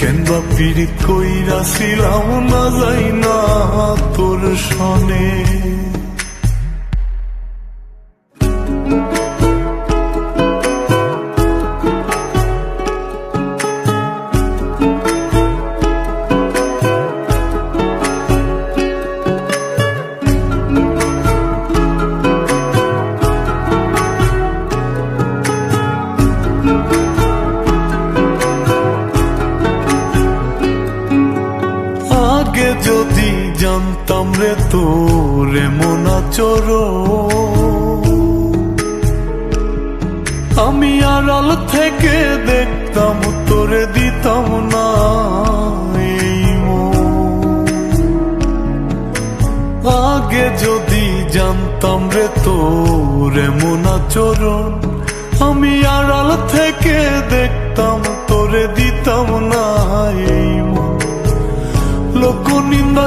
কেন বা কইরা ছিলাম না যাই না তোর সনে। জানতাম রে তোর এমন আচরণ। আমি আড়াল থেকে দেখতাম তোরে দিতাম না আগে যদি জানতাম রে তোর এমন আচরণ, আমি আর আড়াল থেকে দেখতাম তোরে দিতাম না মন। লোক নিন্দা